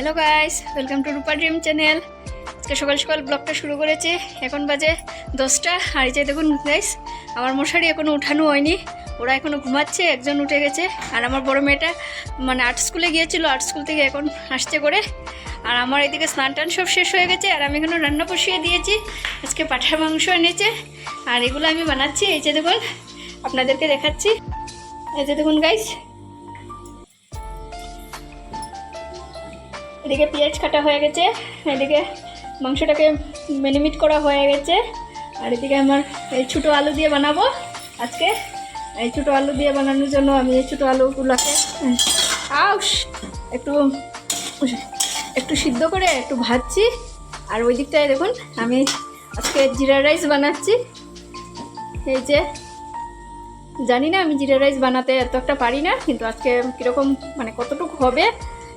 Hello guys welcome to Rupa dream channel আজকে সকাল সকাল ব্লগটা শুরু করেছে। এখন বাজে দশটা। আর এই যে দেখুন গাইস আমার মশারি এখনও উঠানো হয়নি। ওরা এখনও ঘুমাচ্ছে, একজন উঠে গেছে। আর আমার বড় মেয়েটা মানে আর্ট স্কুলে গিয়েছিল আর্ট স্কুল থেকে এখন আসছে করে। আর আমার এদিকে স্নান টান সব শেষ হয়ে গেছে, আর আমি এখানে রান্না বসিয়ে দিয়েছি। আজকে পাঠার মাংস এনেছে। আর এগুলো আমি বানাচ্ছি। এই যে দেখুন, আপনাদেরকে দেখাচ্ছি। এই যে দেখুন গাইস এদিকে পেঁয়াজ কাটা হয়ে গেছে, এদিকে মাংসটাকে মেনিমিট করা হয়ে গেছে। আর এদিকে আমার এই ছোটো আলু দিয়ে বানাবো। আজকে এই ছোটো আলু দিয়ে বানানোর জন্য আমি এই ছোটো আলুগুলোকে আউস একটু একটু সিদ্ধ করে একটু ভাজছি। আর ওই দিকটায় দেখুন, আমি আজকে জিরা রাইস বানাচ্ছি। এই যে, জানি না আমি জিরা রাইস বানাতে এত একটা পারি না, কিন্তু আজকে কীরকম মানে কতটুকু হবে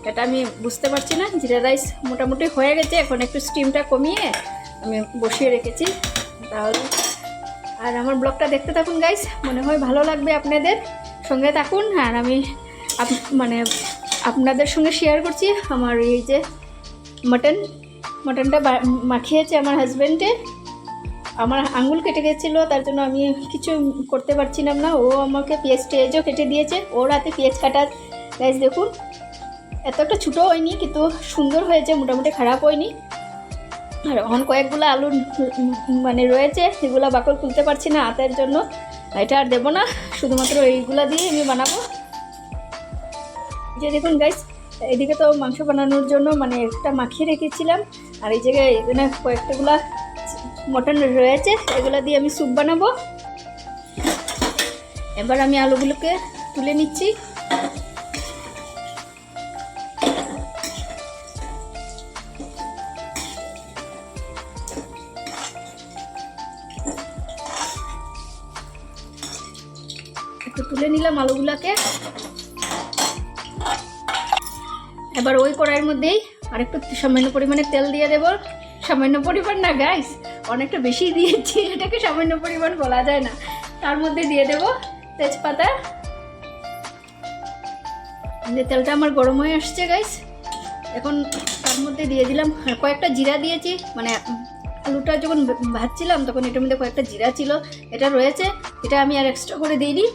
এটা আমি বুঝতে পারছি না। জিরা রাইস মোটামুটি হয়ে গেছে, এখন একটু স্টিমটা কমিয়ে আমি বসিয়ে রেখেছি। তাহলে আর আমার ব্লগটা দেখতে থাকুন গাইস মনে হয় ভালো লাগবে আপনাদের। সঙ্গে থাকুন আর আমি মানে আপনাদের সঙ্গে শেয়ার করছি আমার এই যে মাটন মাটনটা মাখিয়েছে আমার হাজব্যান্ডে আমার আঙুল কেটে গেছিল, তার জন্য আমি কিছু করতে পারছিলাম না। ও আমাকে পেঁয়াজ টেজও কেটে দিয়েছে। ওর হাতে পেঁয়াজ কাটা। গাইস দেখুন এত একটা ছোটো হয়নি, কিন্তু সুন্দর হয়েছে, মোটামুটি খারাপ হয়নি। আর এখন কয়েকগুলো আলু মানে রয়েছে, সেগুলো বাকল খুলতে পারছি না হাতের জন্য। এটা আর দেবো না, শুধুমাত্র এইগুলা দিয়ে আমি বানাবো। যে দেখুন গাইস এদিকে তো মাংস বানানোর জন্য মানে একটা মাখিয়ে রেখেছিলাম, আর এই জায়গায় এখানে কয়েকটাগুলা মটন রয়েছে, এগুলো দিয়ে আমি স্যুপ বানাবো। এবার আমি আলুগুলোকে তুলে নিচ্ছি। একটু তুলে নিলাম আলুগুলোকে। এবার ওই কড়াইয়ের মধ্যেই আরেকটু সামান্য পরিমাণে তেল দিয়ে দেবো। সামান্য পরিমাণ না গাইস অনেকটা বেশি দিয়েছি, এটাকে সামান্য পরিমাণ বলা যায় না। তার মধ্যে দিয়ে দেবো তেজপাতা। যে তেলটা আমার গরম হয়ে আসছে গাইস এখন তার মধ্যে দিয়ে দিলাম কয়েকটা জিরা দিয়েছি। মানে আলুটা যখন ভাজছিলাম, তখন এটার মধ্যে কয়েকটা জিরা ছিল, এটা রয়েছে। এটা আমি আর এক্সট্রা করে দিইনি।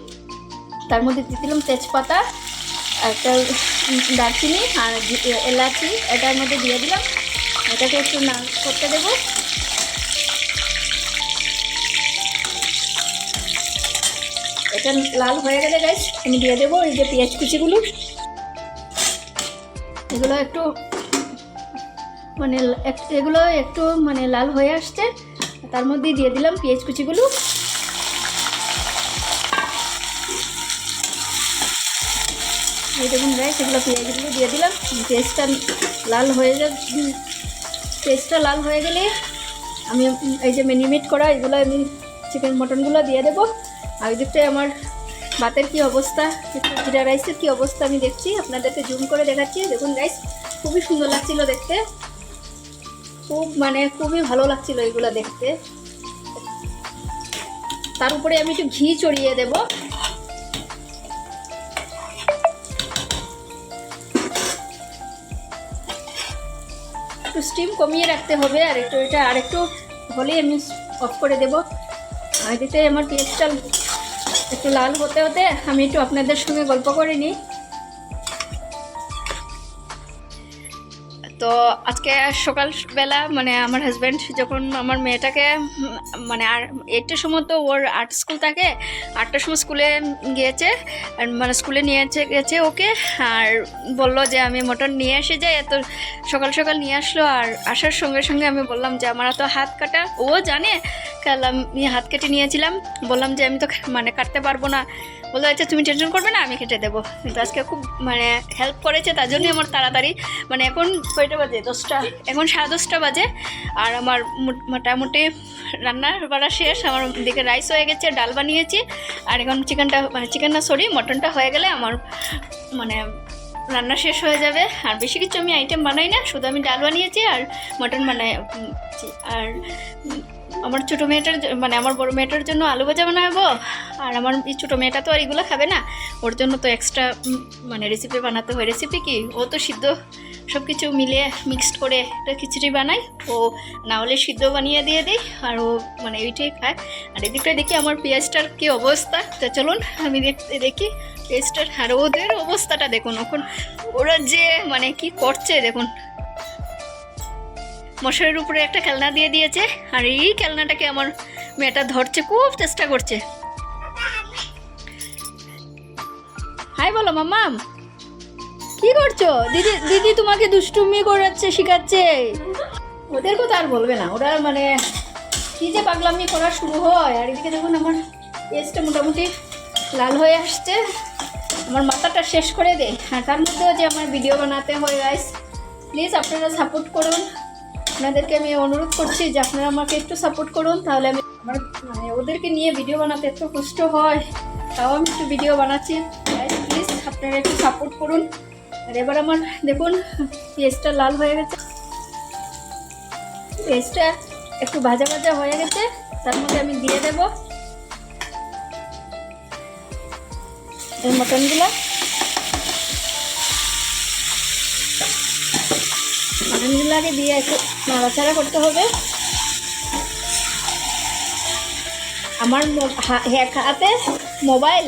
তার মধ্যে দিয়ে দিলাম তেজপাতা, একটা দারচিনি আর এলাচি, এটার মধ্যে দিয়ে দিলাম। এটাকে একটু না করতে দেবো। এটা লাল হয়ে গেলে গাইস আমি দিয়ে দেবো এই যে পেঁয়াজ কুচিগুলো। এগুলো একটু মানে এগুলো একটু মানে লাল হয়ে আসছে। তার মধ্যেই দিয়ে দিলাম পেঁয়াজ কুচিগুলো। এই দেখুন গাইস এগুলো পেঁয়াজগুলো দিয়ে দিলাম। পেঁয়াজটা লাল হয়ে যা পেঁয়াজটা লাল হয়ে গেলে আমি এই যে মেনিমেট করা এগুলো আমি চিকেন মটনগুলো দিয়ে দেবো। আর দিকটায় আমার ভাতের কি অবস্থা জিরা রাইসের কি অবস্থা আমি দেখছি, আপনাদেরকে জুম করে দেখাচ্ছি। দেখুন রাইস খুবই সুন্দর লাগছিল দেখতে। খুব মানে খুবই ভালো লাগছিল এগুলো দেখতে। তার উপরে আমি একটু ঘি চড়িয়ে দেবো। একটু স্টিম কমিয়ে রাখতে হবে, আর একটু এটা আর একটু হলেই আমি অফ করে দেবো। আর এতে আমার পেঁয়াজটা একটু লাল হতে হতে আমি একটু আপনাদের সঙ্গে গল্প করে নিই। তো আজকে সকালবেলা মানে আমার হাজব্যান্ড যখন আমার মেয়েটাকে মানে আর এইটার সময় তো ওর আর্ট স্কুল থাকে, আটটার সময় স্কুলে গিয়েছে মানে স্কুলে নিয়ে গেছে ওকে, আর বলল যে আমি মটন নিয়ে এসে যাই, এত সকাল সকাল নিয়ে আসলো, আর আসার সঙ্গে সঙ্গে আমি বললাম যে আমার তো হাত কাটা। ও জানে কাল আমি হাত কেটে নিয়েছিলাম। বললাম যে, আমি তো মানে কাটতে পারব না। বলল আচ্ছা তুমি টেনশন করবে না, আমি কেটে দেবো। কিন্তু আজকে খুব মানে হেল্প করেছে, তার জন্যই আমার তাড়াতাড়ি। মানে এখন কয়টা বাজে? দশটা। এখন সাড়ে দশটা বাজে। আর আমার মোট- মোটামুটি রান্না বাড়া শেষ। আমার দিকে রাইস হয়ে গেছে, ডাল বানিয়েছি। আর এখন চিকেনটা মানে চিকেন না সরি মটনটা হয়ে গেলে আমার মানে রান্না শেষ হয়ে যাবে। আর বেশি কিছু আমি আইটেম বানাই না। শুধু আমি ডাল বানিয়েছি আর মটন বানাই আর আমার ছোটো মেয়েটার মানে আমার বড় মেয়েটার জন্য আলু ভাজা বানাবো, আর আমার ছোটো মেয়েটা তো আর এগুলো খাবে না। ওর জন্য তো এক্সট্রা মানে রেসিপি বানাতে হয়। রেসিপি কি? ও তো সিদ্ধ সব কিছু মিলিয়ে মিক্সড করে একটা খিচুড়ি বানাই। ও না হলে সিদ্ধ বানিয়ে দিয়ে দিই, আর ও মানে ওইটাই খায়। আর এদিকটা দেখি আমার পেঁয়াজটার কী অবস্থা। তো চলুন, আমি দেখতে দেখি পেঁয়াজটার। আর ওদের অবস্থাটা দেখুন এখন ওরা যে মানে কি করছে, দেখুন। মশারির উপরে একটা খেলনা দিয়ে দিয়েছে, আর এই খেলনাটাকে আমার মেয়েটা ধরছে, খুব চেষ্টা করছে। হাই বলো, মাম্মাম। কি করছ? দিদি দিদি তোমাকে দুষ্টুমি করাচ্ছে, শেখাচ্ছে। ওদের কথা আর বলবে না, ওরা মানে কি যে পাগলামি করা শুরু হয়। আর এদিকে দেখুন আমার পেজটা মোটামুটি লাল হয়ে আসছে। আমার মাথাটা শেষ করে দেয় আর তার মধ্যেও যে আমার ভিডিও বানাতে হয় গাইস প্লিজ আপনারা সাপোর্ট করুন। আপনাদেরকে আমি অনুরোধ করছি যে আপনারা আমাকে একটু সাপোর্ট করুন, তাহলে আমি আমার মানে ওদেরকে নিয়ে ভিডিও বানাতে এত কষ্ট হয়, তাও আমি একটু ভিডিও বানাচ্ছি। প্লিজ আপনারা একটু সাপোর্ট করুন। আর এবার আমার, দেখুন পেঁয়াজটা লাল হয়ে গেছে। পেঁয়াজটা একটু ভাজা ভাজা হয়ে গেছে, তার মধ্যে আমি দিয়ে দেব। এই মটনগুলো। মটনগুলোকে দিয়ে একটু নাড়াচাড়া করতে হবে। আমার এক হাতে মোবাইল,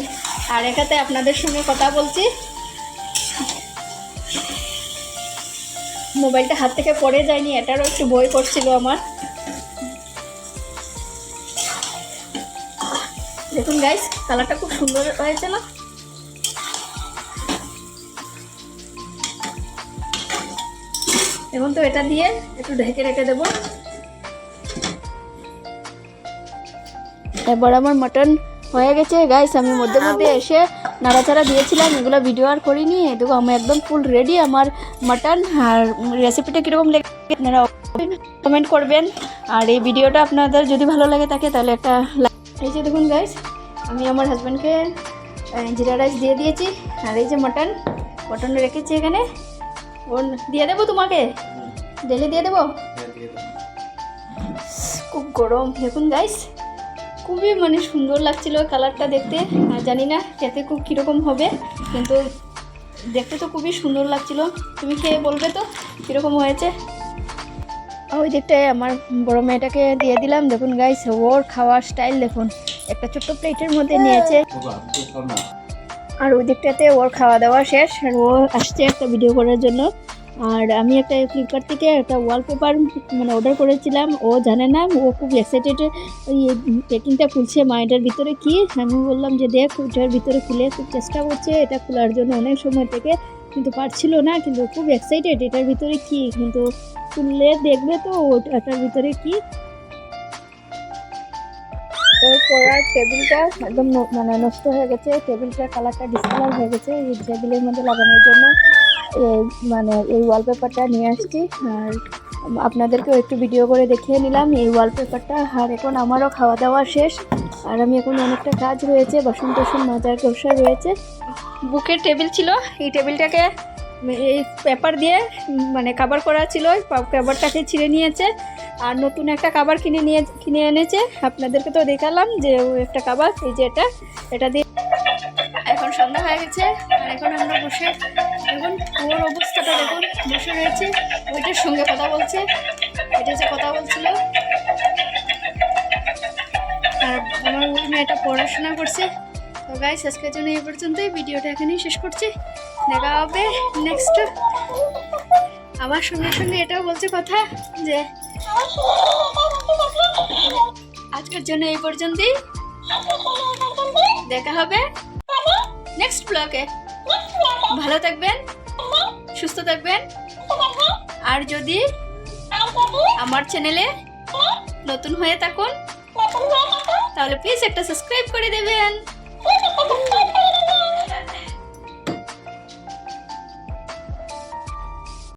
আর এক হাতে আপনাদের সঙ্গে কথা বলছি। মোবাইলটা হাত থেকে পড়ে যায়নি, এটারও একটু বই করছিল আমার। দেখুন গাইস কালারটা খুব সুন্দর হয়েছে না? এখন তো এটা দিয়ে একটু ঢেকে রেখে দেবো। এবার আমার মাটন হয়ে গেছে। গাইস আমি মধ্যে মধ্যে এসে নাড়াচাড়া দিয়েছিলাম এগুলো ভিডিও আর করিনি। দেখো আমি একদম ফুল রেডি আমার মাটন আর রেসিপিটা কীরকম লেগে আপনারা কমেন্ট করবেন। আর এই ভিডিওটা আপনাদের যদি ভালো লাগে থাকে তাহলে একটা এই যে দেখুন গাইস আমি আমার হাজব্যান্ডকে জিরা রাইস দিয়ে দিয়েছি। আর এই যে মাটন মটন রেখেছি এখানে। দিয়ে দেবো তোমাকে? ডেলি দিয়ে দেবো? খুব গরম। দেখুন গাইস খুবই মানে সুন্দর লাগছিল কালারটা দেখতে। আর জানি না খেতে খুব কীরকম হবে কিন্তু দেখতে তো খুবই সুন্দর লাগছিল। তুমি খেয়ে বলবে তো কীরকম হয়েছে? ওই দিকটায় আমার বড় মেয়েটাকে দিয়ে দিলাম। দেখুন গাইস ওর খাওয়ার স্টাইল দেখুন একটা ছোট্ট প্লেটের মধ্যে নিয়েছে। আর ওই দিকটাতে ওর খাওয়া দাওয়া শেষ, আর ও আসছে একটা ভিডিও করার জন্য। আর আমি একটা ফ্লিপকার্ট থেকে একটা ওয়ালপেপার মানে অর্ডার করেছিলাম। ও জানে না, ও খুব এক্সাইটেড ওই প্যাকিংটা খুলছে মা এটার ভিতরে কি? আমি বললাম যে দেখ, ওটার ভিতরে খুলে খুব চেষ্টা করছে, এটা খোলার জন্য অনেক সময় থেকে। কিন্তু পারছিল না, কিন্তু খুব এক্সাইটেড এটার ভিতরে কি? কিন্তু খুললে দেখবে তো, ওটার ভিতরে কি? ওর পড়ার টেবিলটা একদম মানে নষ্ট হয়ে গেছে। টেবিলটার কালারটা ডিসকালার হয়ে গেছে। এই টেবিলের মধ্যে লাগানোর জন্য মানে এই ওয়ালপেপারটা নিয়ে আসছি। আর আপনাদেরকেও একটু ভিডিও করে দেখিয়ে নিলাম। এই ওয়ালপেপারটা আর এখন আমারও খাওয়া দাওয়া শেষ। আর আমি এখন অনেকটা কাজ রয়েছে, বাসন টাসন মাজার কষা রয়েছে। বুকের টেবিল ছিল। এই টেবিলটাকে এই পেপার দিয়ে মানে কাভার করা ছিল। ওই কাভারটাকে ছিঁড়ে নিয়েছে। আর নতুন একটা কাভার কিনে নিয়ে, কিনে এনেছে। আপনাদেরকে তো দেখালাম যে একটা কাভার এই যে এটা। এটা দিয়ে এখন সন্ধ্যা হয়ে গেছে, আর এখন আমরা বসে, দেখুন ওর অবস্থাটা দেখুন, বসে রয়েছে। ওইটার সঙ্গে কথা বলছে এটা যে কথা বলছিল। আর আমার ওই মেয়েটা পড়াশোনা করছে। তো গাইস আজকের জন্য এই পর্যন্তই। ভিডিওটা এখানেই শেষ করছি। দেখা হবে নেক্সট আমার সঙ্গে সঙ্গে এটাও বলছে কথা যে আজকের জন্য এই পর্যন্তই। দেখা হবে নেক্সট ব্লগে ভালো থাকবেন, সুস্থ থাকবেন। আর যদি আমার চ্যানেলে নতুন হয়ে থাকুন, তাহলে প্লিজ একটা সাবস্ক্রাইব করে দেবেন।